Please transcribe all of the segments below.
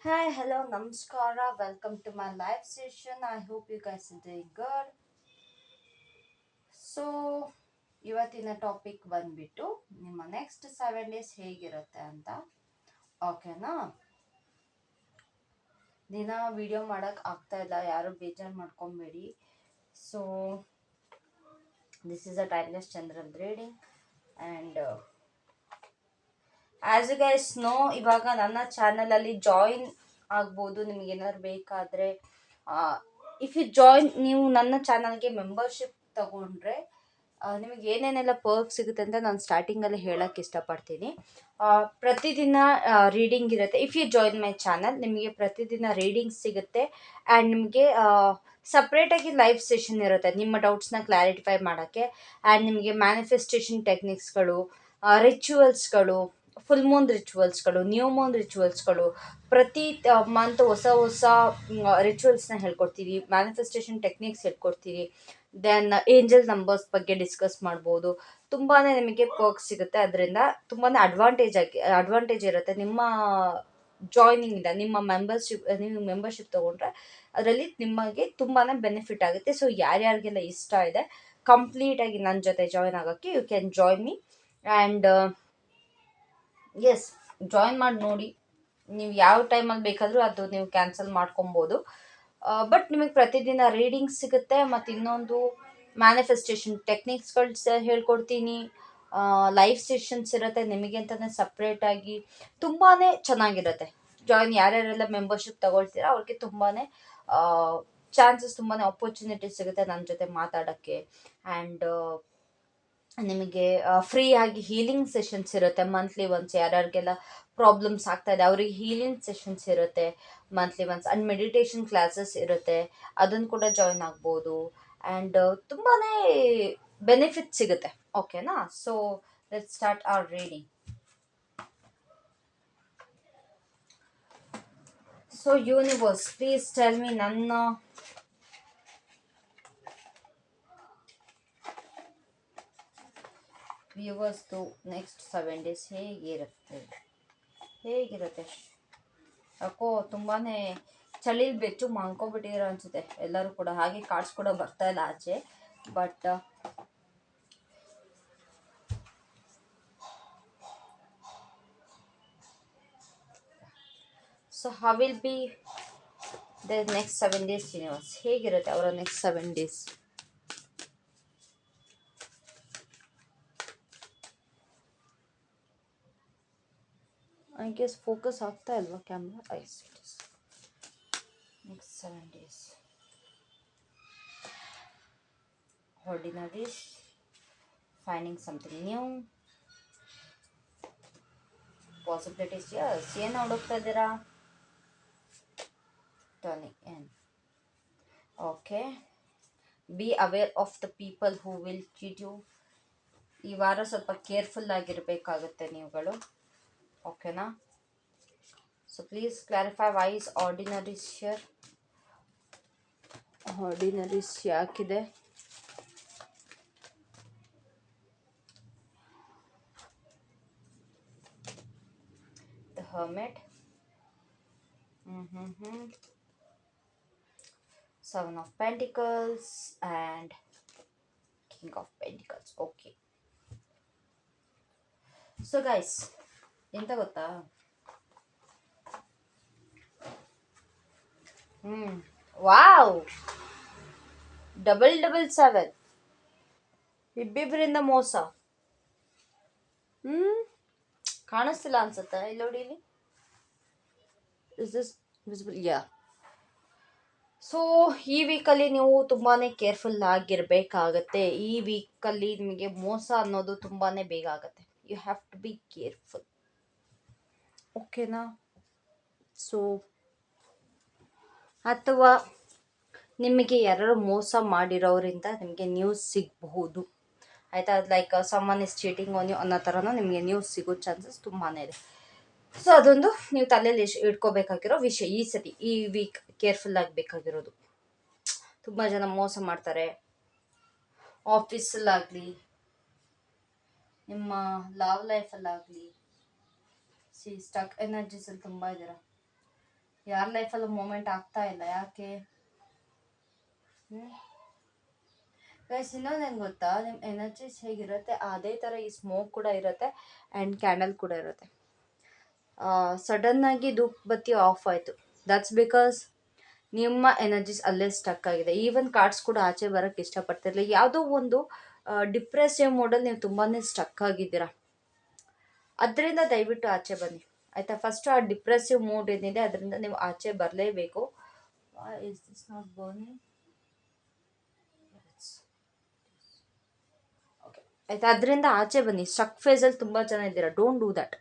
Hi, hello, namaskara. Welcome to my live session. I hope you guys are good. So ಇವತ್ತಿನ topic ಬಂದ್ಬಿಟ್ಟು ನಿಮ್ಮ next seven days ಹೇಗಿರುತ್ತೆ ಅಂತ ಓಕೆನಾ ದಿನ ವಿಡಿಯೋ ಮಾಡೋಕ್ಕೆ ಆಗ್ತಾ ಇಲ್ಲ ಯಾರು ಬೇಜಾರು ಮಾಡ್ಕೊಬೇಡಿ so this is a timeless Chandran reading and as you guys know ಇವಾಗ ನನ್ನ ಚಾನಲಲ್ಲಿ ಜಾಯಿನ್ ಆಗ್ಬೋದು. ನಿಮಗೇನಾದ್ರು ಬೇಕಾದರೆ ಇಫ್ ಯು ಜಾಯಿನ್ ನೀವು ನನ್ನ ಚಾನಲ್ಗೆ ಮೆಂಬರ್ಶಿಪ್ ತಗೊಂಡ್ರೆ ನಿಮಗೆ ಏನೇನೆಲ್ಲ ಪರ್ಕ್ ಸಿಗುತ್ತೆ ಅಂತ ನಾನು ಸ್ಟಾರ್ಟಿಂಗಲ್ಲಿ ಹೇಳೋಕ್ಕೆ ಇಷ್ಟಪಡ್ತೀನಿ. ಪ್ರತಿದಿನ ರೀಡಿಂಗ್ ಇರುತ್ತೆ. If you join my channel ನಿಮಗೆ ಪ್ರತಿದಿನ ರೀಡಿಂಗ್ ಸಿಗುತ್ತೆ. ಆ್ಯಂಡ್ ನಿಮಗೆ ಸಪ್ರೇಟಾಗಿ ಲೈವ್ ಸೆಷನ್ ಇರುತ್ತೆ. ನಿಮ್ಮ ಡೌಟ್ಸ್ನ ಕ್ಲಾರಿಟಿಫೈ ಮಾಡೋಕ್ಕೆ. ಆ್ಯಂಡ್ ನಿಮಗೆ ಮ್ಯಾನಿಫೆಸ್ಟೇಷನ್ ಟೆಕ್ನಿಕ್ಸ್ಗಳು ರಿಚುವಲ್ಸ್ಗಳು ಫುಲ್ ಮೂನ್ ರಿಚುವಲ್ಸ್ಗಳು ನ್ಯೂ ಮೂನ್ ರಿಚುವಲ್ಸ್ಗಳು ಪ್ರತಿ ಮಂತ್ ಹೊಸ ಹೊಸ ರಿಚುವಲ್ಸ್ನ ಹೇಳ್ಕೊಡ್ತೀವಿ ಮ್ಯಾನಿಫೆಸ್ಟೇಷನ್ ಟೆಕ್ನಿಕ್ಸ್ ಹೇಳ್ಕೊಡ್ತೀವಿ ದೆನ್ ಏಂಜಲ್ ನಂಬರ್ಸ್ ಬಗ್ಗೆ ಡಿಸ್ಕಸ್ ಮಾಡ್ಬೋದು. ತುಂಬಾ ನಿಮಗೆ ಪರ್ಕ್ ಸಿಗುತ್ತೆ, ಅದರಿಂದ ತುಂಬಾ ಅಡ್ವಾಂಟೇಜ್ ಆಗಿ ಅಡ್ವಾಂಟೇಜ್ ಇರುತ್ತೆ. ನಿಮ್ಮ ಜಾಯ್ನಿಂಗಿಂದ ನಿಮ್ಮ ಮೆಂಬರ್ಶಿಪ್ ನೀವು ಮೆಂಬರ್ಶಿಪ್ ತೊಗೊಂಡ್ರೆ ಅದರಲ್ಲಿ ನಿಮಗೆ ತುಂಬಾ ಬೆನಿಫಿಟ್ ಆಗುತ್ತೆ. ಸೊ ಯಾರ್ಯಾರಿಗೆಲ್ಲ ಇಷ್ಟ ಇದೆ ಕಂಪ್ಲೀಟಾಗಿ ನನ್ನ ಜೊತೆ ಜಾಯ್ನ್ ಆಗೋಕ್ಕೆ you can join me and S join ಮಾಡಿ ನೋಡಿ. ನೀವು ಯಾವ ಟೈಮಲ್ಲಿ ಬೇಕಾದರೂ ಅದು ನೀವು ಕ್ಯಾನ್ಸಲ್ ಮಾಡ್ಕೊಬೋದು. ಬಟ್ ನಿಮಗೆ ಪ್ರತಿದಿನ ರೀಡಿಂಗ್ ಸಿಗುತ್ತೆ ಮತ್ತು ಇನ್ನೊಂದು ಮ್ಯಾನಿಫೆಸ್ಟೇಷನ್ ಟೆಕ್ನಿಕ್ಸ್ಗಳು ಸಹ ಹೇಳ್ಕೊಡ್ತೀನಿ. ಲೈವ್ ಸೆಷನ್ಸ್ ಇರುತ್ತೆ ನಿಮಗೆ ಅಂತಲೇ ಸಪ್ರೇಟಾಗಿ ತುಂಬಾ ಚೆನ್ನಾಗಿರುತ್ತೆ. ಜಾಯಿನ್ ಯಾರ್ಯಾರೆಲ್ಲ ಮೆಂಬರ್ಶಿಪ್ ತಗೊಳ್ತೀರಾ ಅವ್ರಿಗೆ ತುಂಬಾ ಚಾನ್ಸಸ್ ತುಂಬಾ ಆಪರ್ಚುನಿಟಿ ಸಿಗುತ್ತೆ ನನ್ನ ಜೊತೆ ಮಾತಾಡೋಕ್ಕೆ. ಆ್ಯಂಡ್ ನಿಮಗೆ ಫ್ರೀ ಆಗಿ ಹೀಲಿಂಗ್ ಸೆಷನ್ಸ್ ಇರುತ್ತೆ. ಮಂತ್ಲಿ ಒನ್ಸ್ ಯಾರ್ಯಾರಿಗೆಲ್ಲ ಪ್ರಾಬ್ಲಮ್ಸ್ ಆಗ್ತಾ ಇದೆ, ಅವರಿಗೆ ಹೀಲಿಂಗ್ ಸೆಷನ್ಸ್ ಇರುತ್ತೆ. Monthly once and meditation classes ಇರುತ್ತೆ. ಅದನ್ನು ಕೂಡ ಜಾಯ್ನ್ ಆಗ್ಬೋದು. ಆ್ಯಂಡ್ ತುಂಬಾ ಬೆನಿಫಿಟ್ ಸಿಗುತ್ತೆ. ಓಕೆನಾ so let start our reading so universe please tell me ನನ್ನ ವ್ಯೂವರ್ಸ್ದು ನೆಕ್ಸ್ಟ್ ಸೆವೆನ್ ಡೇಸ್ ಹೇಗಿರುತ್ತೆ? ಹೇಗಿರುತ್ತೆ? ಯಾಕೋ ತುಂಬಾ ಚಳಿಲಿ ಬೆಚ್ಚು ಮಾಂಕೋಬಿಟ್ಟಿರೋ ಅನಿಸುತ್ತೆ. ಎಲ್ಲರೂ ಕೂಡ ಹಾಗೆ ಕಾರ್ಡ್ಸ್ ಕೂಡ ಬರ್ತಾ ಇಲ್ಲ ಆಚೆ. But so how will be the next seven days universe ಹೇಗಿರುತ್ತೆ ಅವರ next seven days I guess focus ಆಗ್ತಾ ಇಲ್ವಾ camera eyes next seven days ordinaries finding something new. Possibilities, yes. ಏನು ಹುಡುಕ್ತಾ ಇದ್ದೀರಾ? Turning and okay be aware of the people who will cheat you ಈ ವಾರ ಸ್ವಲ್ಪ ಕೇರ್ಫುಲ್ ಆಗಿರಬೇಕಾಗುತ್ತೆ ನೀವುಗಳು. ಓಕೆನಾ so please clarify why is ordinaries sheer ordinaries ಯಾಕಿದೆ the hermit mm-hmm. seven of pentacles and king of pentacles okay so guys ಎಂತ ಗೊತ್ತಾ? ಹ್ಮ್. Wow! Double double seven. ಇಬ್ಬಿಬ್ಬರಿಂದ ಮೋಸ. ಹ್ಮ್? ಕಾಣಿಸ್ತಿಲ್ಲ ಅನ್ಸುತ್ತೆ. ಇಲ್ಲಿ ನೋಡಿ ಇಲ್ಲಿ. Is this visible yeah so ಈ ವೀಕಲ್ಲಿ ನೀವು ತುಂಬಾ ಕೇರ್ಫುಲ್ ಆಗಿರಬೇಕಾಗತ್ತೆ. ಈ ವೀಕಲ್ಲಿ ನಿಮಗೆ ಮೋಸ ಅನ್ನೋದು ತುಂಬಾ ಬೇಗ ಆಗುತ್ತೆ. You have to be careful ಓಕೆನಾ? ಸೊ ಅಥವಾ ನಿಮಗೆ ಯಾರು ಮೋಸ ಮಾಡಿರೋರಿಂದ ನಿಮಗೆ ನ್ಯೂಸ್ ಸಿಗಬಹುದು. ಆಯಿತಾ? Like someone is cheating on you ಅನ್ನೋ ಥರನೂ ನಿಮಗೆ ನ್ಯೂಸ್ ಸಿಗೋ ಚಾನ್ಸಸ್ ತುಂಬಾ ಇದೆ. ಸೊ ಅದೊಂದು ನೀವು ತಲೆಯಲ್ಲಿ ಇಟ್ಕೋಬೇಕಾಗಿರೋ ವಿಷಯ. ಈ ಸತಿ, ಈ ವೀಕ್ ಕೇರ್ಫುಲ್ ಆಗಬೇಕಾಗಿರೋದು ತುಂಬ ಜನ ಮೋಸ ಮಾಡ್ತಾರೆ. ಆಫೀಸಲ್ಲಾಗಲಿ ನಿಮ್ಮ ಲವ್ ಲೈಫಲ್ಲಾಗಲಿ ಸಿ ಸ್ಟಕ್ ಎನರ್ಜೀಸಲ್ಲಿ ತುಂಬ ಇದ್ದೀರ? ಯಾರ ಲೈಫಲ್ಲಿ ಮೂಮೆಂಟ್ ಆಗ್ತಾ ಇಲ್ಲ, ಯಾಕೆ? ಗೈಸ್ ಇನ್ನೊಂದು ಹೆಂಗೆ ಗೊತ್ತಾ? ನಿಮ್ಮ ಎನರ್ಜೀಸ್ ಹೇಗಿರುತ್ತೆ, ಅದೇ ಥರ ಈ ಸ್ಮೋಕ್ ಕೂಡ ಇರುತ್ತೆ ಆ್ಯಂಡ್ ಕ್ಯಾಂಡಲ್ ಕೂಡ ಇರುತ್ತೆ. ಸಡನ್ನಾಗಿ ಧೂಪ್ ಬತ್ತಿ ಆಫ್ ಆಯಿತು. ದಟ್ಸ್ ಬಿಕಾಸ್ ನಿಮ್ಮ ಎನರ್ಜೀಸ್ ಅಲ್ಲೇ ಸ್ಟಕ್ ಆಗಿದೆ. ಈವನ್ ಕಾರ್ಡ್ಸ್ ಕೂಡ ಆಚೆ ಬರೋಕ್ಕೆ ಇಷ್ಟಪಡ್ತಿರಲಿಲ್ಲ. ಯಾವುದೋ ಒಂದು ಡಿಪ್ರೆಸಿವ್ ಮೋಡಲ್ಲಿ ನೀವು ತುಂಬಾ ಸ್ಟಕ್ ಆಗಿದ್ದೀರಾ. ಅದರಿಂದ ದಯವಿಟ್ಟು ಆಚೆ ಬನ್ನಿ. ಆಯಿತಾ? ಫಸ್ಟ್ ಆ ಡಿಪ್ರೆಸಿವ್ ಮೂಡ್ ಏನಿದೆ, ಅದರಿಂದ ನೀವು ಆಚೆ ಬರಲೇಬೇಕು. ಇಸ್ ದಿಸ್ ನಾಟ್ ಓಕೆ ಆಯಿತಾ? ಅದರಿಂದ ಆಚೆ ಬನ್ನಿ. ಸ್ಟಕ್ ಫೇಸಲ್ಲಿ ತುಂಬ ಜನ ಇದ್ದೀರಾ ಡೋಂಟ್ ಡೂ ದಟ್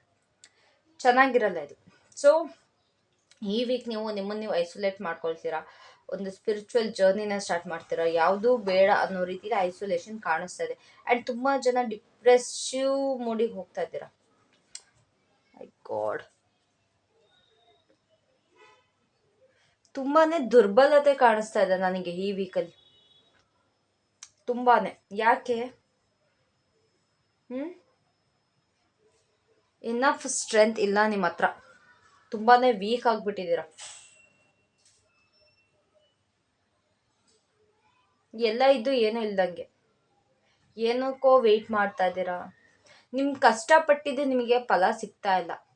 ಚೆನ್ನಾಗಿರಲ್ಲ ಇದು. ಸೊ ಈ ವೀಕ್ ನೀವು ನಿಮ್ಮನ್ನು ನೀವು ಐಸೋಲೇಟ್ ಮಾಡ್ಕೊಳ್ತೀರಾ? ಒಂದು ಸ್ಪಿರಿಚುವಲ್ ಜರ್ನಿನ ಸ್ಟಾರ್ಟ್ ಮಾಡ್ತೀರಾ? ಯಾವುದೂ ಬೇಡ ಅನ್ನೋ ರೀತಿಯಲ್ಲಿ ಐಸೋಲೇಷನ್ ಕಾಣಿಸ್ತಾ ಇದೆ. ಆ್ಯಂಡ್ ತುಂಬ ಜನ ಡಿಪ್ರೆಸಿವ್ ಮೂಡಿಗೆ ಹೋಗ್ತಾ ಇದ್ದೀರಾ. ಗಾಡ್. ತುಂಬಾನೇ ದುರ್ಬಲತೆ ಕಾಣಿಸ್ತಾ ಇದೆ ನನಗೆ ಈ ವೀಕಲ್ಲಿ ತುಂಬಾನೇ. ಯಾಕೆ? ಹ್ಮ್? ಇನ್ನಫ್ ಸ್ಟ್ರೆಂತ್ ಇಲ್ಲ ನಿಮ್ಮ ಹತ್ರ. ತುಂಬಾನೇ ವೀಕ್ ಆಗಿಬಿಟ್ಟಿದ್ದೀರ. ಎಲ್ಲ ಇದ್ದು ಏನೂ ಇಲ್ದಂಗೆ. ಏನಕ್ಕೋ ವೆಯ್ಟ್ ಮಾಡ್ತಾ ಇದ್ದೀರಾ. ನಿಮ್ ಕಷ್ಟಪಟ್ಟಿದ್ದು ನಿಮಗೆ ಫಲ ಸಿಗ್ತಾ ಇಲ್ಲ.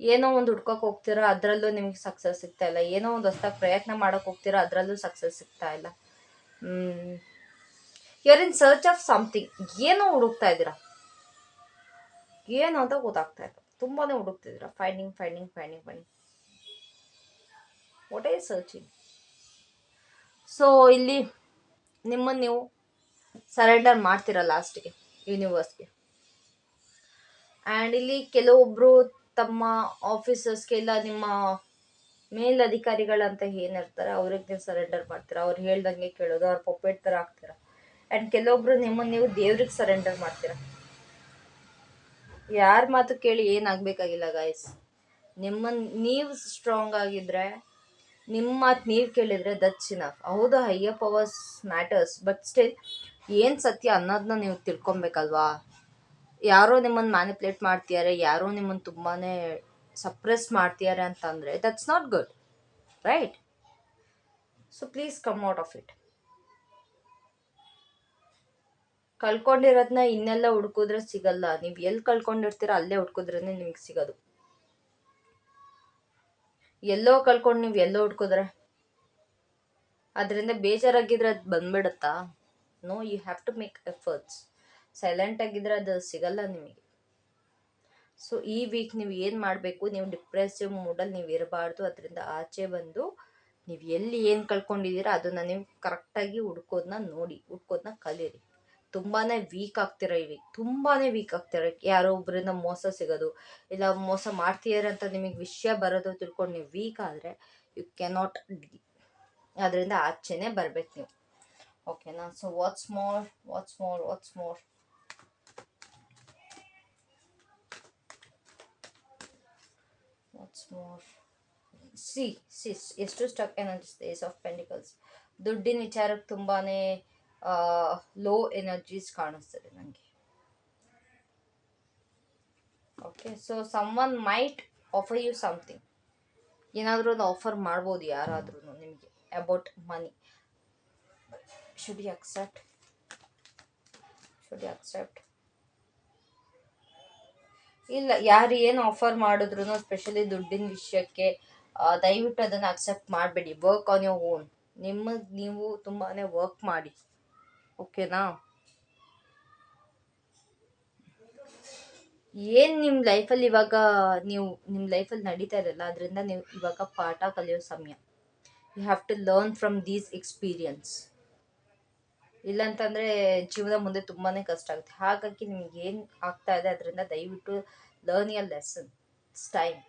ಏನೋ ಒಂದು ಹುಡ್ಕೋಕ್ ಹೋಗ್ತೀರಾ ಅದರಲ್ಲೂ ನಿಮಗೆ ಸಕ್ಸಸ್ ಸಿಗ್ತಾ ಇಲ್ಲ. ಏನೋ ಒಂದು ಹೊಸ್ದಾಗಿ ಪ್ರಯತ್ನ ಮಾಡೋಕೆ ಹೋಗ್ತೀರಾ ಅದರಲ್ಲೂ ಸಕ್ಸಸ್ ಸಿಗ್ತಾ ಇಲ್ಲ. Your in search of something ಏನೋ ಹುಡುಕ್ತಾ ಇದ್ದೀರಾ? ಏನು ಅಂತ ಗೊತ್ತಾಗ್ತಾ ಇಲ್ಲ. ತುಂಬಾನೇ ಹುಡುಕ್ತಿದ್ದೀರಾ finding finding finding finding what is searching so ಇಲ್ಲಿ ನಿಮ್ಮನ್ನು ನೀವು ಸರೆಂಡರ್ ಮಾಡ್ತೀರಾ ಲಾಸ್ಟ್ಗೆ ಯೂನಿವರ್ಸ್ಗೆ ಆ್ಯಂಡ್ ಇಲ್ಲಿ ಕೆಲವೊಬ್ಬರು ತಮ್ಮ ಮೇಲ್ ನಿಮ್ಮ ಮೇಲಧಿಕಾರಿಗಳಂತ ಏನಿರ್ತಾರೆ ಅವ್ರಿಗೆ ನೀವು ಸರೆಂಡರ್ ಮಾಡ್ತೀರಾ? ಅವ್ರು ಹೇಳ್ದಂಗೆ ಕೇಳೋದು, ಅವ್ರ ಪೊಪೆಟ್ ಥರ ಆಗ್ತೀರಾ ಆ್ಯಂಡ್ ಕೆಲವೊಬ್ರು ನಿಮ್ಮನ್ನು ನೀವು ದೇವ್ರಿಗೆ ಸರೆಂಡರ್ ಮಾಡ್ತೀರಾ? ಯಾರ ಮಾತು ಕೇಳಿ ಏನಾಗಬೇಕಾಗಿಲ್ಲ ಗಾಯ್ಸ್ ನಿಮ್ಮನ್ನು ನೀವು ಸ್ಟ್ರಾಂಗ್ ಆಗಿದ್ರೆ ನಿಮ್ಮ ಮಾತು ನೀವು ಕೇಳಿದರೆ ದಟ್ಸ್ ಇನಫ್ ಹೌದು higher powers matters but still ಏನು ಸತ್ಯ ಅನ್ನೋದನ್ನ ನೀವು ತಿಳ್ಕೊಬೇಕಲ್ವಾ? ಯಾರೋ ನಿಮ್ಮನ್ನು ಮ್ಯಾನಿಪ್ಯುಲೇಟ್ ಮಾಡ್ತಿದ್ದಾರೆ, ಯಾರೋ ನಿಮ್ಮನ್ನು ತುಂಬಾ ಸಪ್ರೆಸ್ ಮಾಡ್ತಿದ್ದಾರೆ ಅಂತಂದರೆ that's not good right so please come out of it ಕಳ್ಕೊಂಡಿರೋದನ್ನ ಇನ್ನೆಲ್ಲ ಹುಡ್ಕಿದ್ರೆ ಸಿಗಲ್ಲ. ನೀವು ಎಲ್ಲಿ ಕಳ್ಕೊಂಡಿರ್ತೀರ ಅಲ್ಲೇ ಹುಡ್ಕಿದ್ರೇ ನಿಮ್ಗೆ ಸಿಗೋದು. ಎಲ್ಲೋ ಕಳ್ಕೊಂಡು ನೀವು ಎಲ್ಲೋ ಹುಡ್ಕಿದ್ರೆ. ಅದರಿಂದ ಬೇಜಾರಾಗಿದ್ರೆ ಅದು ಬಂದ್ಬಿಡುತ್ತಾ? No you have to make efforts silent ಆಗಿದ್ರೆ ಅದು ಸಿಗಲ್ಲ ನಿಮಗೆ. ಸೊ ಈ ವೀಕ್ ನೀವು ಏನು ಮಾಡಬೇಕು? ನೀವು ಡಿಪ್ರೆಸಿವ್ ಮೂಡಲ್ಲಿ ನೀವು ಇರಬಾರ್ದು. ಅದರಿಂದ ಆಚೆ ಬಂದು ನೀವು ಎಲ್ಲಿ ಏನು ಕಳ್ಕೊಂಡಿದ್ದೀರಾ ಅದನ್ನು ನೀವು ಕರೆಕ್ಟಾಗಿ ಹುಡ್ಕೋದನ್ನ ನೋಡಿ ಹುಡ್ಕೋದನ್ನ ಕಲಿಯಿರಿ ತುಂಬಾ ವೀಕ್ ಆಗ್ತಿರ ಈ ವೀಕ್ ತುಂಬಾ ವೀಕ್ ಆಗ್ತೀರ? ಯಾರೋ ಒಬ್ಬರಿಂದ ಮೋಸ ಸಿಗೋದು, ಇಲ್ಲ ಮೋಸ ಮಾಡ್ತೀರ ಅಂತ ನಿಮಗೆ ವಿಷಯ ಬರೋದು ತಿಳ್ಕೊಂಡು ನೀವು ವೀಕ್ ಆದರೆ ಯು ಕೆನಾಟ್ ಅದರಿಂದ ಆಚೆನೇ ಬರ್ಬೇಕು ನೀವು. ಓಕೆನಾ so what's more what's more what's more what's more? See this ಎಷ್ಟು stuck energies ace of pentacles ದುಡ್ಡಿನ ವಿಚಾರಕ್ಕೆ ತುಂಬಾ ಲೋ ಎನರ್ಜೀಸ್ ಕಾಣಿಸ್ತದೆ ನನಗೆ okay so someone might offer you something ಏನಾದರೂ ಒಂದು ಆಫರ್ ಮಾಡ್ಬೋದು ಯಾರಾದ್ರೂ ನಿಮಗೆ about money should you accept should you accept ಇಲ್ಲ, ಯಾರು ಏನು ಆಫರ್ ಮಾಡಿದ್ರು ಸ್ಪೆಷಲಿ ದುಡ್ಡಿನ ವಿಷಯಕ್ಕೆ ದಯವಿಟ್ಟು ಅದನ್ನು ಅಕ್ಸೆಪ್ಟ್ ಮಾಡಬೇಡಿ. ವರ್ಕ್ ಆನ್ ಯೋರ್ ಓನ್ ನಿಮಗೆ ನೀವು ತುಂಬಾ ವರ್ಕ್ ಮಾಡಿ. ಓಕೆನಾ ಏನು ನಿಮ್ಮ ಲೈಫಲ್ಲಿ ಇವಾಗ ನೀವು ನಿಮ್ಮ ಲೈಫಲ್ಲಿ ನಡೀತಾ ಇರಲ್ಲ, ಅದರಿಂದ ನೀವು ಇವಾಗ ಪಾಠ ಕಲಿಯೋ ಸಮಯ. You have to learn from these experience ಇಲ್ಲಂತಂದರೆ ಜೀವನ ಮುಂದೆ ತುಂಬಾ ಕಷ್ಟ ಆಗುತ್ತೆ. ಹಾಗಾಗಿ ನಿಮ್ಗೆ ಏನು ಆಗ್ತಾ ಇದೆ ಅದರಿಂದ ದಯವಿಟ್ಟು ಲರ್ನ್ ಯರ್ ಲೆಸನ್ ಟೈಮ್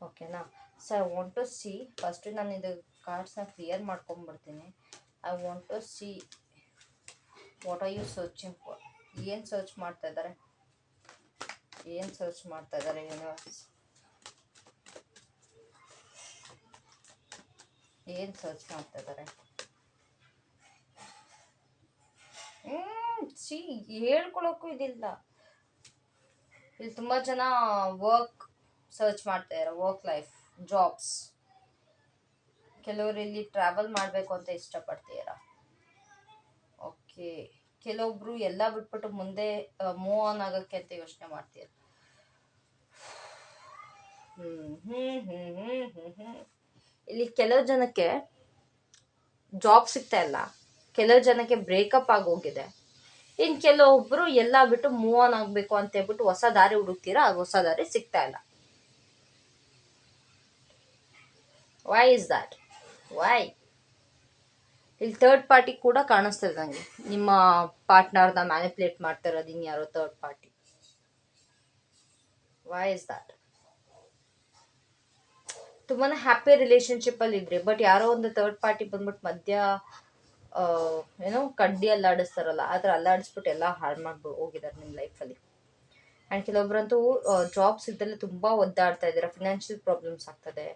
ಓಕೆನಾ so I want to see first ನಾನು ಇದು ಕಾರ್ಡ್ಸ್ನ clear ಮಾಡ್ಕೊಂಡ್ಬಿಡ್ತೀನಿ I want to see what are you searching for ಏನು ಸರ್ಚ್ ಮಾಡ್ತಾ ಇದ್ದಾರೆ ಏನು ಸರ್ಚ್ ಮಾಡ್ತಾ ಇದ್ದಾರೆ ಯೂನಿವರ್ಸ್ ಏನು ಸರ್ಚ್ ಮಾಡ್ತಾ ಇದ್ದಾರೆ ಹ್ಮ್ ಸಿ ಹೇಳ್ಕೊಳಕ್ಕೂ ಇದಿಲ್ಲ. ಇಲ್ಲಿ ತುಂಬ ಜನ ವರ್ಕ್ ಸರ್ಚ್ ಮಾಡ್ತಾ ವರ್ಕ್ ಲೈಫ್ ಜಾಬ್ಸ್ ಕೆಲವರು ಇಲ್ಲಿ ಟ್ರಾವೆಲ್ ಮಾಡಬೇಕು ಅಂತ ಇಷ್ಟಪಡ್ತೀರ? ಓಕೆ ಕೆಲವೊಬ್ರು ಎಲ್ಲ ಬಿಟ್ಬಿಟ್ಟು ಮುಂದೆ ಮೂವ್ ಆನ್ ಆಗೋಕ್ಕೆ ಅಂತ ಯೋಚನೆ ಮಾಡ್ತೀರ? ಇಲ್ಲಿ ಕೆಲವು ಜನಕ್ಕೆ ಜಾಬ್ ಸಿಗ್ತಾ ಇಲ್ಲ. ಕೆಲವು ಜನಕ್ಕೆ ಬ್ರೇಕಪ್ ಆಗಿ ಹೋಗಿದೆ ಇನ್ನು ಕೆಲವೊಬ್ರು ಎಲ್ಲ ಬಿಟ್ಟು ಮೂವ್ ಆನ್ ಆಗಬೇಕು ಅಂತ ಹೇಳ್ಬಿಟ್ಟು ಹೊಸ ದಾರಿ ಹುಡುಕ್ತೀರಾ ಆ ಹೊಸ ದಾರಿ ಸಿಗ್ತಾ ಇಲ್ಲ. ವೈ ಇಸ್ ದ್ಯಾಟ್ ವೈ ಇಲ್ಲಿ ಥರ್ಡ್ ಪಾರ್ಟಿ ಕೂಡ ಕಾಣಿಸ್ತದೆ ನನಗೆ ನಿಮ್ಮ ಪಾರ್ಟ್ನರ್ನ ಮ್ಯಾನಿಪುಲೇಟ್ ಮಾಡ್ತಾ ಇರೋದು ಇನ್ಯಾರೋ third party why is that ತುಂಬಾನೇ ಹ್ಯಾಪಿ ರಿಲೇಶನ್ಶಿಪ್ಪಲ್ಲಿ ಇದ್ರಿ ಬಟ್ ಯಾರೋ ಒಂದು ಥರ್ಡ್ ಪಾರ್ಟಿ ಬಂದ್ಬಿಟ್ಟು ಮಧ್ಯ ಏನೋ ಕಡ್ಡಿ ಅಲ್ಲಾಡಿಸ್ತಾರಲ್ಲ, ಆ ಥರ ಅಲ್ಲಾಡಿಸ್ಬಿಟ್ಟು ಎಲ್ಲ ಹಾಳು ಮಾಡ್ಬಿಟ್ಟು ಹೋಗಿದ್ದಾರೆ ನಿಮ್ಮ ಲೈಫಲ್ಲಿ ಆ್ಯಂಡ್ ಕೆಲವೊಬ್ಬರಂತೂ ಜಾಬ್ ಸಿಗ್ದಲ್ಲೇ ತುಂಬ ಒದ್ದಾಡ್ತಾ ಇದ್ದಾರೆ ಫಿನಾನ್ಷಿಯಲ್ ಪ್ರಾಬ್ಲಮ್ಸ್ ಆಗ್ತದೆ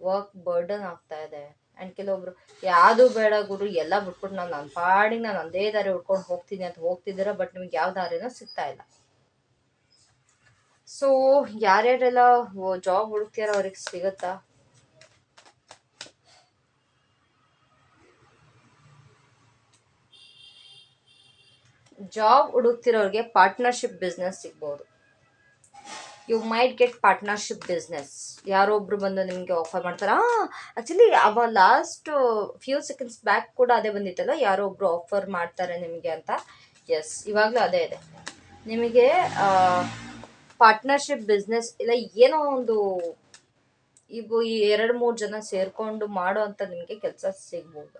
ವರ್ಕ್ ಬರ್ಡನ್ ಆಗ್ತಾ ಇದೆ. ಆ್ಯಂಡ್ ಕೆಲವೊಬ್ರು, ಯಾವುದು ಬೇಡ ಗುರು, ಎಲ್ಲ ಬಿಟ್ಬಿಟ್ಟು ನಾನು ನನ್ನ ಪಾಡಿಗೆ ನಾನು ಒಂದೇ ದಾರಿ ಹುಡ್ಕೊಂಡು ಹೋಗ್ತೀನಿ ಅಂತ ಹೋಗ್ತಿದ್ದೀರ ಬಟ್ ನಿಮ್ಗೆ ಯಾವ ದಾರಿನೂ ಸಿಗ್ತಾ ಇಲ್ಲ. ಸೊ ಯಾರ್ಯಾರೆಲ್ಲ ಜಾಬ್ ಹುಡುಕ್ತಿಯಾರ ಅವ್ರಿಗೆ ಸಿಗುತ್ತಾ? ಜಾಬ್ ಹುಡುಕ್ತಿರೋರಿಗೆ ಪಾರ್ಟ್ನರ್ಶಿಪ್ ಬಿಸ್ನೆಸ್ ಸಿಗ್ಬೋದು. You might get partnership business ಯಾರೊಬ್ರು ಬಂದು ನಿಮಗೆ ಆಫರ್ ಮಾಡ್ತಾರೆ. ಆ್ಯಕ್ಚುಲಿ ಅವ ಲಾಸ್ಟ್ ಫ್ಯೂ ಸೆಕೆಂಡ್ಸ್ ಬ್ಯಾಕ್ ಕೂಡ ಅದೇ ಬಂದಿತ್ತಲ್ಲ, ಯಾರೋ ಒಬ್ರು ಆಫರ್ ಮಾಡ್ತಾರೆ ನಿಮಗೆ ಅಂತ. ಎಸ್ ಇವಾಗಲೂ ಅದೇ ಇದೆ. ನಿಮಗೆ ಪಾರ್ಟ್ನರ್ಶಿಪ್ ಬಿಸ್ನೆಸ್ ಇಲ್ಲ, ಏನೋ ಒಂದು ಇವು ಈ ಎರಡು ಮೂರು ಜನ ಸೇರಿಕೊಂಡು ಮಾಡೋ ಅಂತ ನಿಮಗೆ ಕೆಲಸ ಸಿಗ್ಬೋದು.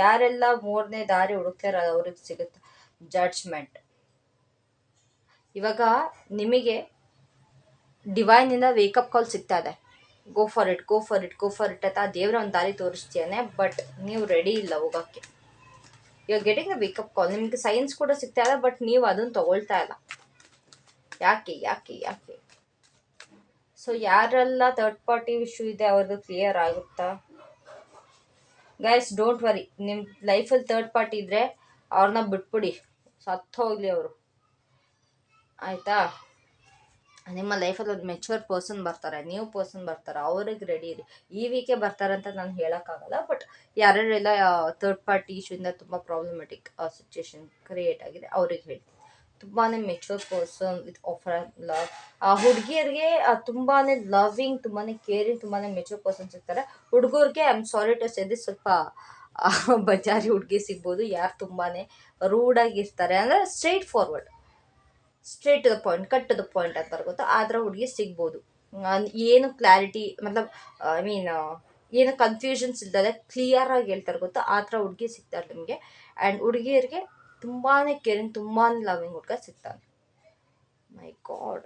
ಯಾರೆಲ್ಲ ಮೂರನೇ ದಾರಿ ಹುಡುಕ್ತಾರ ಅವ್ರಿಗೆ ಸಿಗುತ್ತೆ. ಜಡ್ಜ್ಮೆಂಟ್ ಇವಾಗ ನಿಮಗೆ ಡಿವೈನಿಂದ ವೇಕಪ್ ಕಾಲ್ ಸಿಗ್ತಾ ಇದೆ. Go for it go for it go for it ಅಂತ ದೇವರ ಒಂದು ದಾರಿ ತೋರಿಸ್ತೀಯಾನೆ ಬಟ್ ನೀವು ರೆಡಿ ಇಲ್ಲ ಹೋಗೋಕ್ಕೆ. ಇವಾಗ ಗೆಟಿಂಗ್ ಅ ವೇಕಪ್ ಕಾಲ್ ನಿಮಗೆ ಸೈನ್ಸ್ ಕೂಡ ಸಿಗ್ತಾ ಇದೆ ಬಟ್ ನೀವು ಅದನ್ನು ತಗೊಳ್ತಾ ಇಲ್ಲ. ಯಾಕೆ ಯಾಕೆ ಯಾಕೆ? ಸೊ ಯಾರೆಲ್ಲ ಥರ್ಡ್ ಪಾರ್ಟಿ ಇಶ್ಯೂ ಇದೆ ಅವ್ರದ್ದು ಕ್ಲಿಯರ್ ಆಗುತ್ತಾ? ಗೈಸ್ ಡೋಂಟ್ ವರಿ ನಿಮ್ಮ ಲೈಫಲ್ಲಿ ಥರ್ಡ್ ಪಾರ್ಟಿ ಇದ್ದರೆ ಅವ್ರನ್ನ ಬಿಟ್ಬಿಡಿ. ಸತ್ತು ಹೋಗಲಿ ಅವರು. ಆಯಿತಾ? ನಿಮ್ಮ ಲೈಫಲ್ಲಿ ಒಂದು ಮೆಚೂರ್ ಪರ್ಸನ್ ಬರ್ತಾರೆ. ನ್ಯೂ ಪರ್ಸನ್ ಬರ್ತಾರೆ. ಅವ್ರಿಗೆ ರೆಡಿ ಇರಿ. ಈ ವೀಕೆ ಬರ್ತಾರೆ ಅಂತ ನಾನು ಹೇಳೋಕ್ಕಾಗಲ್ಲ ಬಟ್ ಯಾರ್ಯಾರೆಲ್ಲ ಥರ್ಡ್ ಪಾರ್ಟಿ ಇಶ್ಯೂಯಿಂದ ತುಂಬ ಪ್ರಾಬ್ಲಮೆಟಿಕ್ ಸಿಚುವೇಶನ್ ಕ್ರಿಯೇಟ್ ಆಗಿದೆ ಅವ್ರಿಗೆ ಹೇಳಿ. ತುಂಬಾ mature person with offer love ಆ ಹುಡುಗಿಯರಿಗೆ ತುಂಬಾ ಲವಿಂಗ್ ತುಂಬಾ ಕೇರಿಂಗ್ ತುಂಬಾ ಮೆಚೂರ್ ಪರ್ಸನ್ ಸಿಗ್ತಾರೆ ಹುಡುಗರಿಗೆ I am sorry to say this ಸ್ವಲ್ಪ ಆ, ಬಜಾರಿ ಹುಡುಗಿ ಸಿಗ್ಬೋದು, ಯಾರು ತುಂಬಾ ರೂಡಾಗಿ ಇರ್ತಾರೆ. ಅಂದರೆ straight forward straight to the point cut to the point ಅಂತ ಗೊತ್ತಾ ಆ ಥರ ಹುಡುಗಿ ಸಿಗ್ಬೋದು. ಏನು ಕ್ಲಾರಿಟಿ ಮತ್ಲಬ್ ಐ ಮೀನ್ ಏನು ಕನ್ಫ್ಯೂಷನ್ಸ್ ಇಲ್ದಲೆ ಕ್ಲಿಯರ್ ಆಗಿ ಹೇಳ್ತಾರೆ ಗೊತ್ತಾ? ಆ ಥರ ಹುಡುಗಿ ಸಿಗ್ತಾರೆ ನಿಮಗೆ. ಆ್ಯಂಡ್ ಹುಡುಗಿಯರಿಗೆ ತುಂಬಾ ಕೇರಿಂಗ್ ತುಂಬಾ ಲವಿಂಗ್ ಹುಡುಗ ಸಿಗ್ತಾನೆ. ಮೈ ಗಾಡ್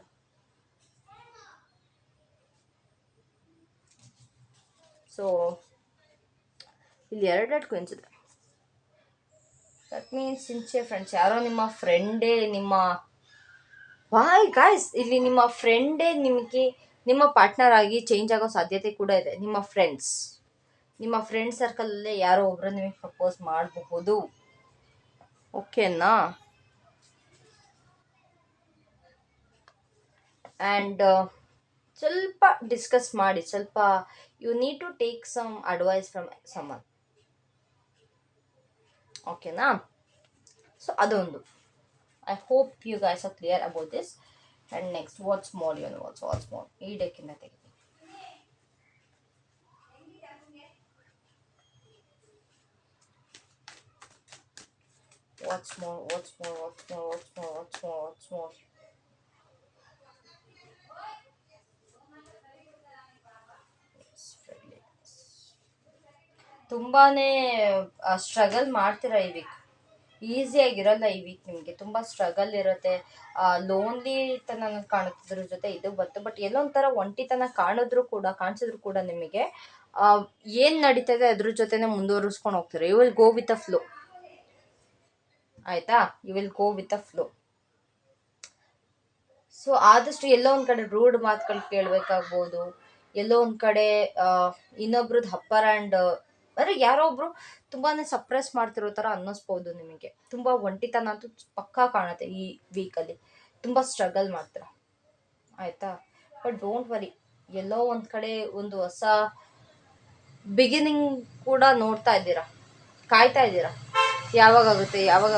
ಸೊ ಇಲ್ಲಿ ಎರಡು ಕ್ವಿನ್ಸ್ ಇದೆ ದಟ್ ಮೀನ್ಸ್ ಸಿನ್ಸಿಯರ್ ಫ್ರೆಂಡ್ಸ್ ಯಾರೋ ನಿಮ್ಮ ಫ್ರೆಂಡೇ ನಿಮ್ಮ ವಾಯ್ ಗಾಯ್ಸ್ ಇಲ್ಲಿ ನಿಮ್ಮ ಫ್ರೆಂಡೇ ನಿಮಗೆ, ನಿಮ್ಮ ಪಾರ್ಟ್ನರ್ ಆಗಿ ಚೇಂಜ್ ಆಗೋ ಸಾಧ್ಯತೆ ಕೂಡ ಇದೆ. ನಿಮ್ಮ ಫ್ರೆಂಡ್ಸ್ ನಿಮ್ಮ ಫ್ರೆಂಡ್ ಸರ್ಕಲಲ್ಲೇ ಯಾರೋ ಒಬ್ಬರು ನಿಮಗೆ ಪ್ರಪೋಸ್ ಮಾಡಬಹುದು. ಓಕೆನಾ ಆ್ಯಂಡ್ ಸ್ವಲ್ಪ ಡಿಸ್ಕಸ್ ಮಾಡಿ, ಸ್ವಲ್ಪ you need to take some advice from someone ಓಕೆನಾ ಸೊ ಅದೊಂದು I hope you guys are clear about this and next what's more you what's what's more ಈ ಡೆಕ್ಕಿಂದ ತೆಗಿತೀನಿ What's more? What's more? What's more? What's more? What's more? What's more? ತುಂಬಾನೇ struggle ಮಾಡ್ತೀರ ಈ weak ಈಸಿಯಾಗಿರಲ್ಲ ಈ weak ನಿಮಗೆ. ತುಂಬ struggle ಇರುತ್ತೆ. ಲೋನ್ಲಿತನ ಕಾಣುತ್ತಿದ್ರ ಜೊತೆ ಇದು ಬಂತು. ಬಟ್ ಎಲ್ಲೋ ಒಂಥರ ಒಂಟಿತನ ಕಾಣಿದ್ರು ಕೂಡ, ಕಾಣಿಸಿದ್ರು ಕೂಡ ನಿಮಗೆ ಏನು ನಡೀತದೆ ಅದ್ರ ಜೊತೆನೆ ಮುಂದುವರಿಸ್ಕೊಂಡು ಹೋಗ್ತೀರ? You will go with a flow ಆಯಿತಾ? You will go with a flow so ಆದಷ್ಟು ಎಲ್ಲೋ ಒಂದು ಕಡೆ ರೂಡ್ ಮಾತುಗಳು ಕೇಳಬೇಕಾಗ್ಬೋದು. ಎಲ್ಲೋ ಒಂದು ಕಡೆ ಇನ್ನೊಬ್ರದ್ದು ಹಪ್ಪರ್ ಆ್ಯಂಡ್ ಅಂದರೆ ಯಾರೋ ಒಬ್ಬರು ತುಂಬಾ ಸಪ್ರೆಸ್ ಮಾಡ್ತಿರೋ ಥರ ಅನ್ನಿಸ್ಬೋದು ನಿಮಗೆ. ತುಂಬ ಒಂಟಿತನ ಅಂತೂ ಪಕ್ಕಾ ಕಾಣುತ್ತೆ ಈ ವೀಕಲ್ಲಿ ತುಂಬ ಸ್ಟ್ರಗಲ್ ಮಾಡ್ತೀರ. ಆಯಿತಾ? ಬಟ್ ಡೋಂಟ್ ವರಿ ಎಲ್ಲೋ ಒಂದು ಕಡೆ ಒಂದು ಹೊಸ ಬಿಗಿನಿಂಗ್ ಕೂಡ ನೋಡ್ತಾ ಇದ್ದೀರಾ? ಕಾಯ್ತಾ ಇದ್ದೀರಾ? ಯಾವಾಗ ಆಗುತ್ತೆ ಯಾವಾಗ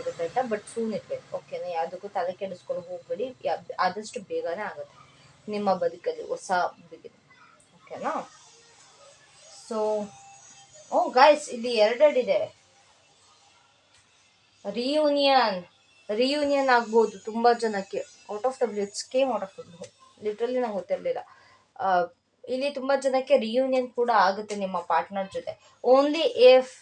ಆಗುತ್ತೆ ಅಂತ ಬಟ್ ಸೂನ್ ಇರ್ಬೇಕು. ಓಕೆನಾ ಯಾವುದಕ್ಕೂ ತಲೆ ಕೆಡಿಸ್ಕೊಂಡು ಹೋಗ್ಬೇಡಿ. ಆದಷ್ಟು ಬೇಗನೆ ಆಗುತ್ತೆ. ನಿಮ್ಮ ಬದುಕಲ್ಲಿ ಹೊಸ ಬಿಗಿನಿಂಗ್ ಓಕೆನಾ ಸೊ ಓ ಗಾಯ್ಸ್ ಇಲ್ಲಿ ಎರಡೆರಡಿದೆ. ರಿಯೂನಿಯನ್ ರಿಯೂನಿಯನ್ ಆಗ್ಬೋದು ತುಂಬ ಜನಕ್ಕೆ. Out of W it's came out of W blue literally ನಂಗೆ ಗೊತ್ತಿರಲಿಲ್ಲ. ಇಲ್ಲಿ ತುಂಬ ಜನಕ್ಕೆ ರಿಯೂನಿಯನ್ ಕೂಡ ಆಗುತ್ತೆ ನಿಮ್ಮ ಪಾರ್ಟ್ನರ್ ಜೊತೆ. Only if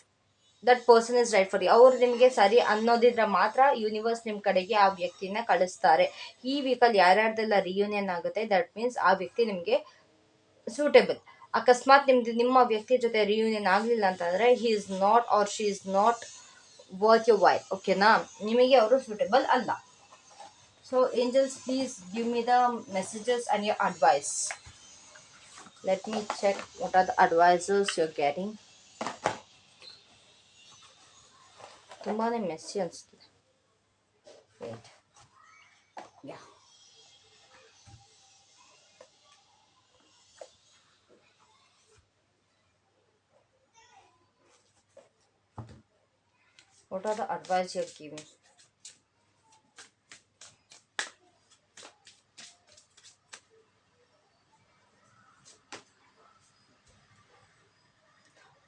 that person is right for you ಅವ್ರು ನಿಮಗೆ ಸರಿ ಅನ್ನೋದಿದ್ರೆ ಮಾತ್ರ ಯೂನಿವರ್ಸ್ ನಿಮ್ಮ ಕಡೆಗೆ ಆ ವ್ಯಕ್ತಿನ ಕಳಿಸ್ತಾರೆ. ಈ ವೀಕಲ್ಲಿ ಯಾರ್ಯಾರ್ದೆಲ್ಲ ರಿಯೂನಿಯನ್ ಆಗುತ್ತೆ ದಟ್ ಮೀನ್ಸ್ ಆ ವ್ಯಕ್ತಿ ನಿಮಗೆ ಸೂಟೇಬಲ್ ಅಕಸ್ಮಾತ್ ನಿಮ್ದು ನಿಮ್ಮ ವ್ಯಕ್ತಿ ಜೊತೆ ರಿಯೂನಿಯನ್ ಆಗಲಿಲ್ಲ ಅಂತಂದರೆ he is not or she is not worth you why ಓಕೆನಾ ನಿಮಗೆ ಅವರು ಸೂಟೇಬಲ್ ಅಲ್ಲ. So angels please give me the messages and your advice let me check what are the advices you getting ತುಂಬಾ messy ಅನಿಸ್ತಿದೆ wait yeah What are the advice you're giving?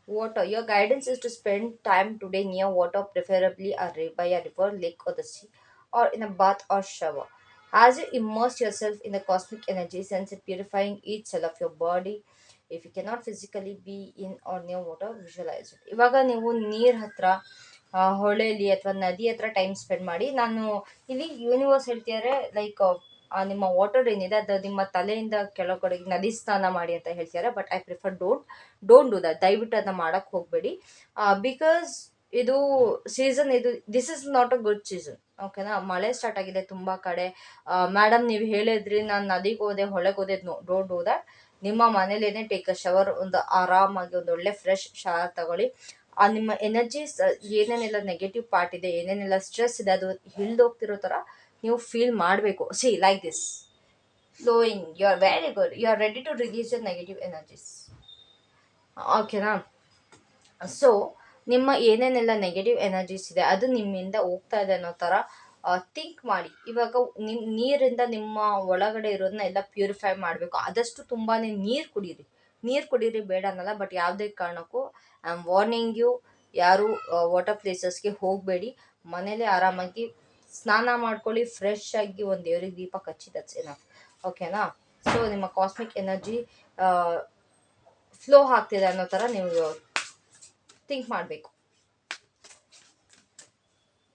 Water. Your guidance is to spend time today near water, preferably a ri- by a river, lake, or the sea, or in a bath or shower. As you immerse yourself in the cosmic energy, sense it purifying each cell of your body. If you cannot physically be in or near water, visualize it. ಇವಾಗ ನೀವು ನೀರ್ ಹತ್ರ ಆ, ಹೊಳೆಲಿ ಅಥವಾ ನದಿ ಹತ್ರ time spend ಮಾಡಿ ನಾನು ಇಲ್ಲಿ ಯೂನಿವರ್ಸ್ ಹೇಳ್ತಿದ್ದಾರೆ ಲೈಕ್ ನಿಮ್ಮ ವಾಟರ್ ಏನಿದೆ ಅದು ನಿಮ್ಮ ತಲೆಯಿಂದ ಕೆಳಗಡೆಗೆ ನದಿ ಸ್ನಾನ ಮಾಡಿ ಅಂತ ಹೇಳ್ತಿದ್ದಾರೆ but I prefer don't don't do that ದಯವಿಟ್ಟು ಅದನ್ನ ಮಾಡಕ್ ಹೋಗಬೇಡಿ. ಬಿಕಾಸ್ ಇದು ಸೀಸನ್ ಇದು this is not a good season ಓಕೆನಾ ಮಳೆ ಸ್ಟಾರ್ಟ್ ಆಗಿದೆ ತುಂಬ ಕಡೆ. ಮೇಡಮ್ ನೀವು ಹೇಳಿದ್ರಿ ನಾನು ನದಿಗೆ ಹೋದೆ, ಹೊಳೆಗೆ ಹೋದೆ ನೋ ಡೋಂಟ್ ಡೂ ದಟ್ ನಿಮ್ಮ ಮನೇಲೇನೆ ಟೇಕ್ ಅ ಶವರ್ ಒಂದು ಆರಾಮಾಗಿ, ಒಂದು ಒಳ್ಳೆ ಫ್ರೆಶ್ ಶವರ್ ತಗೊಳ್ಳಿ. ಆ ನಿಮ್ಮ ಎನರ್ಜೀಸ್ ಏನೇನೆಲ್ಲ ನೆಗೆಟಿವ್ ಪಾರ್ಟ್ ಇದೆ, ಏನೇನೆಲ್ಲ ಸ್ಟ್ರೆಸ್ ಇದೆ, ಅದು ಹಿಲ್ದೋಗ್ತಿರೋ ಥರ ನೀವು ಫೀಲ್ ಮಾಡಬೇಕು. See like this flowing you are very good you are ready to release your negative energies ಓಕೆನಾ ಸೊ ನಿಮ್ಮ ಏನೇನೆಲ್ಲ ನೆಗೆಟಿವ್ ಎನರ್ಜೀಸ್ ಇದೆ, ಅದು ನಿಮ್ಮಿಂದ ಹೋಗ್ತಾ ಇದೆ ಅನ್ನೋ ಥರ ಥಿಂಕ್ ಮಾಡಿ. ಇವಾಗ ನಿಮ್ಮ ನೀರಿಂದ ನಿಮ್ಮ ಒಳಗಡೆ ಇರೋದನ್ನ ಎಲ್ಲ ಪ್ಯೂರಿಫೈ ಮಾಡಬೇಕು. ಆದಷ್ಟು ತುಂಬಾ ನೀರು ಕುಡೀರಿ. ನೀರು ಕುಡೀರಿ ಬೇಡ ಅನ್ನಲ್ಲ ಬಟ್ ಯಾವುದೇ ಕಾರಣಕ್ಕೂ ಐ ಆಮ್ ವಾರ್ನಿಂಗ್ ಯು ಯಾರು ವಾಟರ್ ಪ್ಲೇಸಸ್ಗೆ ಹೋಗಬೇಡಿ. ಮನೇಲೆ ಆರಾಮಾಗಿ ಸ್ನಾನ ಮಾಡ್ಕೊಳ್ಳಿ ಫ್ರೆಶ್ ಆಗಿ ಒಂದು ದೇವ್ರಿಗೆ ದೀಪ ಕಚ್ಚಿ ದಟ್ಸ್ ಓಕೆನಾ ಸೊ ನಿಮ್ಮ ಕಾಸ್ಮಿಕ್ ಎನರ್ಜಿ ಫ್ಲೋ ಆಗ್ತಿದೆ ಅನ್ನೋ ಥರ ನೀವು ಥಿಂಕ್ ಮಾಡಬೇಕು.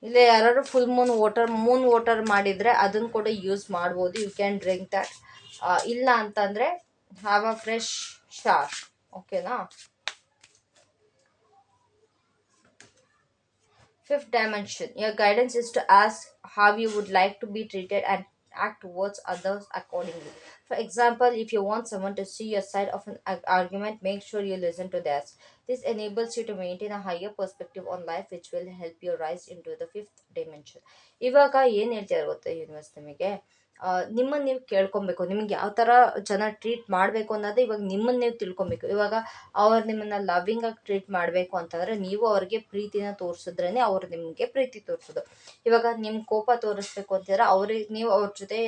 ಇಲ್ಲ ಯಾರು full moon water moon water ಮಾಡಿದರೆ ಅದನ್ನು ಕೂಡ ಯೂಸ್ ಮಾಡ್ಬೋದು. ಯು ಕ್ಯಾನ್ ಡ್ರಿಂಕ್ ದಟ್ ಇಲ್ಲ ಅಂತಂದರೆ ಹ್ಯಾವ್ ಅ ಫ್ರೆಶ್ ಶಾರ್ ಓಕೆನಾ Fifth dimension. Your guidance is to ask how you would like to be treated and act towards others accordingly. For example, if you want someone to see your side of an ag- argument, make sure you listen to theirs. This enables you to maintain a higher perspective on life, which will help you rise into the fifth dimension. ಇವಾಗ ಏನು ಹೇಳ್ತಾರೆ ಗೊತ್ತಾ universe ನಿಮಗೆ ಆ, ನಿಮ್ಮನ್ನ ನೀವು ಕೇಳ್ಕೊಬೇಕು. ನಿಮ್ಗೆ ಯಾವ ಥರ ಜನ ಟ್ರೀಟ್ ಮಾಡಬೇಕು ಅನ್ನೋದು ಇವಾಗ ನಿಮ್ಮನ್ನ ನೀವು ತಿಳ್ಕೊಬೇಕು. ಇವಾಗ ಅವ್ರು ನಿಮ್ಮನ್ನ ಆಗಿ ಟ್ರೀಟ್ ಮಾಡಬೇಕು ಅಂತಂದರೆ ನೀವು ಅವ್ರಿಗೆ ಪ್ರೀತಿನ ತೋರಿಸಿದ್ರೇ ಅವ್ರು ನಿಮಗೆ ಪ್ರೀತಿ ತೋರಿಸೋದು. ಇವಾಗ ನಿಮ್ಮ ಕೋಪ ತೋರಿಸ್ಬೇಕು ಅಂತಿದ್ರೆ ಅವ್ರಿಗೆ ನೀವು ಅವ್ರ ಜೊತೆ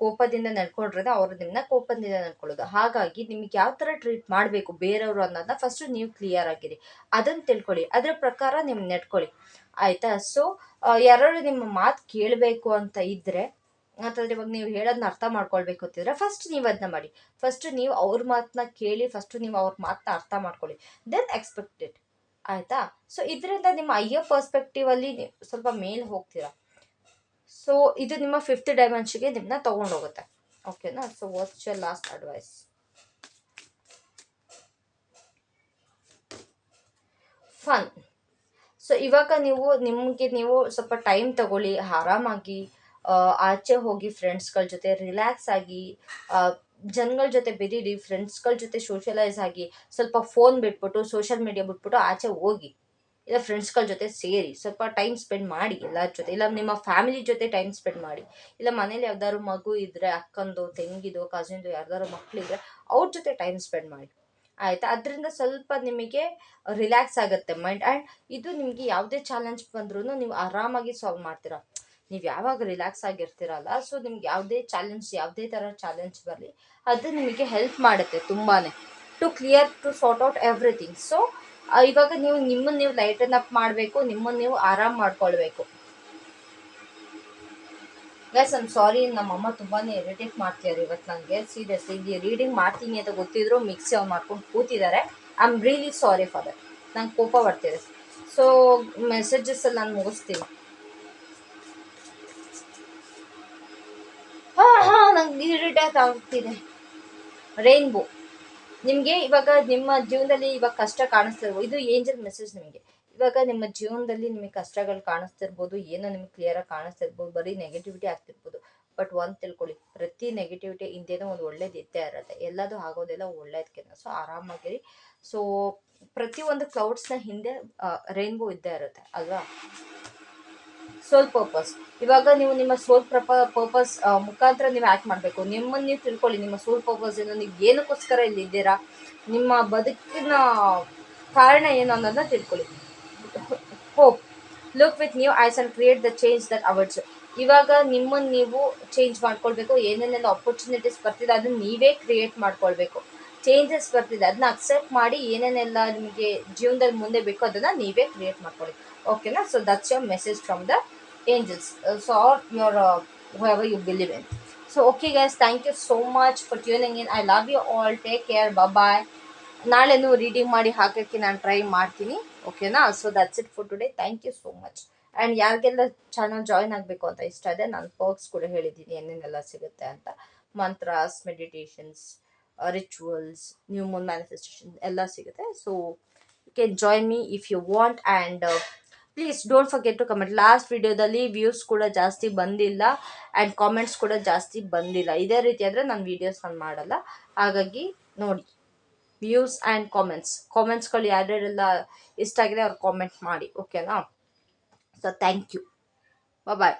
ಕೋಪದಿಂದ ನಡ್ಕೊಂಡ್ರೆ ಅವ್ರು ನಿಮ್ಮನ್ನ ಕೋಪದಿಂದ ನಡ್ಕೊಳ್ಳೋದು. ಹಾಗಾಗಿ ನಿಮ್ಗೆ ಯಾವ ಥರ ಟ್ರೀಟ್ ಮಾಡಬೇಕು ಬೇರೆಯವರು ಅನ್ನೋದನ್ನ ಫಸ್ಟು ನೀವು ಕ್ಲಿಯರ್ ಆಗಿರಿ. ಅದನ್ನು ತಿಳ್ಕೊಳ್ಳಿ. ಅದರ ಪ್ರಕಾರ ನಿಮ್ಮ ನಡ್ಕೊಳ್ಳಿ. ಆಯಿತಾ? ಸೊ ಯಾರು ನಿಮ್ಮ ಮಾತು ಕೇಳಬೇಕು ಅಂತ ಇದ್ದರೆ ಅಂತಂದ್ರೆ ಇವಾಗ ನೀವು ಹೇಳೋದನ್ನ ಅರ್ಥ ಮಾಡ್ಕೊಳ್ಬೇಕು ಅಂತಿದ್ರೆ ಫಸ್ಟ್ ನೀವು ಅದನ್ನ ಮಾಡಿ. ಫಸ್ಟ್ ನೀವು ಅವ್ರ ಮಾತನ್ನ ಕೇಳಿ ಫಸ್ಟ್ ನೀವು ಅವ್ರ ಮಾತನ್ನ ಅರ್ಥ ಮಾಡ್ಕೊಳ್ಳಿ. ದೆನ್ ಎಕ್ಸ್ಪೆಕ್ಟೆಡ್ ಆಯಿತಾ? ಸೊ ಇದರಿಂದ ನಿಮ್ಮ ಅಯ್ಯ ಪರ್ಸ್ಪೆಕ್ಟಿವಲ್ಲಿ ಸ್ವಲ್ಪ ಮೇಲೆ ಹೋಗ್ತೀರಾ. ಸೊ ಇದು ನಿಮ್ಮ ಫಿಫ್ತ್ ಡೈಮೆನ್ಷನ್ಗೆ ನಿಮ್ಮನ್ನ ತೊಗೊಂಡೋಗುತ್ತೆ. ಓಕೆನಾ so what's your last advice fun so ಇವಾಗ ನೀವು, ನಿಮಗೆ ನೀವು ಸ್ವಲ್ಪ ಟೈಮ್ ತಗೊಳ್ಳಿ, ಆರಾಮಾಗಿ. ಆಚೆ ಹೋಗಿ ಫ್ರೆಂಡ್ಸ್ಗಳ ಜೊತೆ ರಿಲ್ಯಾಕ್ಸ್ ಆಗಿ ಜನಗಳ ಜೊತೆ ಬೆರೀರಿ ಫ್ರೆಂಡ್ಸ್ಗಳ ಜೊತೆ ಸೋಷಲೈಸ್ ಆಗಿ, ಸ್ವಲ್ಪ ಫೋನ್ ಬಿಟ್ಬಿಟ್ಟು ಸೋಷಿಯಲ್ ಮೀಡಿಯಾ ಬಿಟ್ಬಿಟ್ಟು ಆಚೆ ಹೋಗಿ, ಇಲ್ಲ ಫ್ರೆಂಡ್ಸ್ಗಳ ಜೊತೆ ಸೇರಿ, ಸ್ವಲ್ಪ ಟೈಮ್ ಸ್ಪೆಂಡ್ ಮಾಡಿ ಎಲ್ಲರ ಜೊತೆ, ಇಲ್ಲ ನಿಮ್ಮ ಫ್ಯಾಮಿಲಿ ಜೊತೆ ಟೈಮ್ ಸ್ಪೆಂಡ್ ಮಾಡಿ, ಇಲ್ಲ ಮನೇಲಿ ಯಾವ್ದಾದ್ರು ಮಗು ಇದ್ದರೆ ಅಕ್ಕಂದು, ತೆಂಗಿದು ಕಸಿನ್ದು ಯಾರ್ದಾರು ಮಕ್ಕಳಿದ್ರೆ ಅವ್ರ ಜೊತೆ ಟೈಮ್ ಸ್ಪೆಂಡ್ ಮಾಡಿ. ಆಯಿತಾ? ಅದರಿಂದ ಸ್ವಲ್ಪ ನಿಮಗೆ ರಿಲ್ಯಾಕ್ಸ್ ಆಗುತ್ತೆ ಮೈಂಡ್ ಆ್ಯಂಡ್ ಇದು ನಿಮಗೆ ಯಾವುದೇ ಚಾಲೆಂಜ್ ಬಂದ್ರೂ ನೀವು ಆರಾಮಾಗಿ ಸಾಲ್ವ್ ಮಾಡ್ತೀರಾ. ನೀವು ಯಾವಾಗ ರಿಲ್ಯಾಕ್ಸ್ ಆಗಿರ್ತೀರಲ್ಲ ಸೊ ನಿಮ್ಗೆ ಯಾವುದೇ ಚಾಲೆಂಜ್ ಯಾವುದೇ ಥರ ಚಾಲೆಂಜ್ ಬರಲಿ, ಅದು ನಿಮಗೆ ಹೆಲ್ಪ್ ಮಾಡುತ್ತೆ ತುಂಬಾ to clear to sort out everything so ಇವಾಗ ನೀವು ನಿಮ್ಮನ್ನು ನೀವು ಲೈಟನ್ ಅಪ್ ಮಾಡಬೇಕು ನಿಮ್ಮನ್ನು ನೀವು ಆರಾಮ್ ಮಾಡ್ಕೊಳ್ಬೇಕು. ಗೈಸ್ ಐಮ್ ಸಾರಿ ನಮ್ಮ ಅಮ್ಮ ತುಂಬಾ ಇರಿಟೇಟ್ ಮಾಡ್ತಿದ್ದಾರೆ ಇವತ್ತು ನನಗೆ ಸೀರಿಯಸ್ಲಿ ಇಲ್ಲಿ ರೀಡಿಂಗ್ ಮಾಡ್ತೀನಿ ಅಂತ ಗೊತ್ತಿದ್ರು ಮಿಕ್ಸಿ ಅವ್ನು ಮಾಡ್ಕೊಂಡು ಕೂತಿದ್ದಾರೆ I am really sorry for that ನಂಗೆ ಕೋಪ ಬರ್ತಿದೆ. ಸೊ ಮೆಸೇಜಸ್ಸಲ್ಲಿ ನಾನು ಮುಗಿಸ್ತೀನಿ. ಹಾಂ ಹಾಂ ನಂಗೆ ಇರಿಟೇಟ್ ಆಗ್ತಿದೆ. ರೈನ್ಬೋ ನಿಮಗೆ ಇವಾಗ ನಿಮ್ಮ ಜೀವನದಲ್ಲಿ ಇವಾಗ ಕಷ್ಟ ಕಾಣಿಸ್ತಿರ್ಬೋದು. ಇದು ಏಂಜಲ್ ಮೆಸೇಜ್ ನಿಮಗೆ. ಇವಾಗ ನಿಮ್ಮ ಜೀವನದಲ್ಲಿ ನಿಮಗೆ ಕಷ್ಟಗಳು ಕಾಣಿಸ್ತಿರ್ಬೋದು, ಏನೋ ನಿಮ್ಗೆ ಕ್ಲಿಯರಾಗಿ ಕಾಣಿಸ್ತಿರ್ಬೋದು, ಬರೀ ನೆಗೆಟಿವಿಟಿ ಆಗ್ತಿರ್ಬೋದು. ಬಟ್ ಒಂದು ತಿಳ್ಕೊಳ್ಳಿ, ಪ್ರತಿ ನೆಗೆಟಿವಿಟಿ ಹಿಂದೇನೋ ಒಂದು ಒಳ್ಳೇದು ಇದ್ದೇ ಇರುತ್ತೆ. ಎಲ್ಲದು ಆಗೋದೆಲ್ಲ ಒಳ್ಳೇದಕ್ಕೆ ಸೊ ಆರಾಮಾಗಿರಿ. ಸೊ ಪ್ರತಿಯೊಂದು ಕ್ಲೌಡ್ಸ್ನ ಹಿಂದೆ ರೈನ್ಬೋ ಇದ್ದೇ ಇರುತ್ತೆ, ಅಲ್ವಾ? ಸೋಲ್ ಪರ್ಪಸ್ ಇವಾಗ ನೀವು ನಿಮ್ಮ ಸೋಲ್ ಪ್ರಪ ಪರ್ಪಸ್ ಮುಖಾಂತರ ನೀವು ಆ್ಯಕ್ಟ್ ಮಾಡಬೇಕು. ನಿಮ್ಮನ್ನು ನೀವು ತಿಳ್ಕೊಳ್ಳಿ, ನಿಮ್ಮ ಸೋಲ್ ಪರ್ಪಸ್ ಏನು, ನೀವು ಏನಕ್ಕೋಸ್ಕರ ಇಲ್ಲಿ ಇದ್ದೀರಾ? ನಿಮ್ಮ ಬದುಕಿನ ಕಾರಣ ಏನು ಅನ್ನೋದನ್ನ ತಿಳ್ಕೊಳ್ಳಿ. Hope look with new eyes and create the change that awards ಇವಾಗ ನಿಮ್ಮನ್ನು ನೀವು ಚೇಂಜ್ ಮಾಡ್ಕೊಳ್ಬೇಕು. ಏನೇನೆಲ್ಲ ಆಪರ್ಚುನಿಟೀಸ್ ಬರ್ತಿದೆ ಅದನ್ನ ನೀವೇ ಕ್ರಿಯೇಟ್ ಮಾಡ್ಕೊಳ್ಬೇಕು. ಚೇಂಜಸ್ ಬರ್ತಿದೆ. ಅದನ್ನ ಅಕ್ಸೆಪ್ಟ್ ಮಾಡಿ ಏನೇನೆಲ್ಲ ನಿಮಗೆ ಜೀವನದಲ್ಲಿ ಮುಂದೆ ಬೇಕು ಅದನ್ನು ನೀವೇ ಕ್ರಿಯೇಟ್ ಮಾಡ್ಕೊಳ್ಳಿ. ಓಕೆನಾ so that's your message from the so or your uh, whoever you believe in. So okay guys. Thank you so much for tuning in. I love you all. Take care. Bye bye ನಾಳೆನೂ reading ಮಾಡಿ ಹಾಕೋಕ್ಕೆ ನಾನು try ಮಾಡ್ತೀನಿ. ಓಕೆನಾ so that's it for today thank you so much and ಯಾರಿಗೆಲ್ಲ channel join ಆಗಬೇಕು ಅಂತ ಇಷ್ಟ ಇದೆ ನಾನು ಪರ್ಕ್ಸ್ ಕೂಡ ಹೇಳಿದ್ದೀನಿ. ಏನೇನೆಲ್ಲ ಸಿಗುತ್ತೆ ಅಂತ. Mantras meditations rituals new moon manifestation ಎಲ್ಲ ಸಿಗುತ್ತೆ. So you can join me if you want and please don't forget to comment last ವಿಡಿಯೋದಲ್ಲಿ ವ್ಯೂಸ್ ಕೂಡ ಜಾಸ್ತಿ ಬಂದಿಲ್ಲ ಆ್ಯಂಡ್ ಕಾಮೆಂಟ್ಸ್ ಕೂಡ ಜಾಸ್ತಿ ಬಂದಿಲ್ಲ. ಇದೇ ರೀತಿ ಆದರೆ ನಾನು ವೀಡಿಯೋಸ್ ನಾನು ಮಾಡಲ್ಲ. ಹಾಗಾಗಿ ನೋಡಿ ವ್ಯೂಸ್ ಆ್ಯಂಡ್ ಕಾಮೆಂಟ್ಸ್ ಕಾಮೆಂಟ್ಸ್ಗಳು ಯಾರ್ಯಾರೆಲ್ಲ ಇಷ್ಟ ಆಗಿದೆ ಅವ್ರು ಕಾಮೆಂಟ್ ಮಾಡಿ ಓಕೆನಾ ಸೊ ಥ್ಯಾಂಕ್ ಯು ಬಾಯ್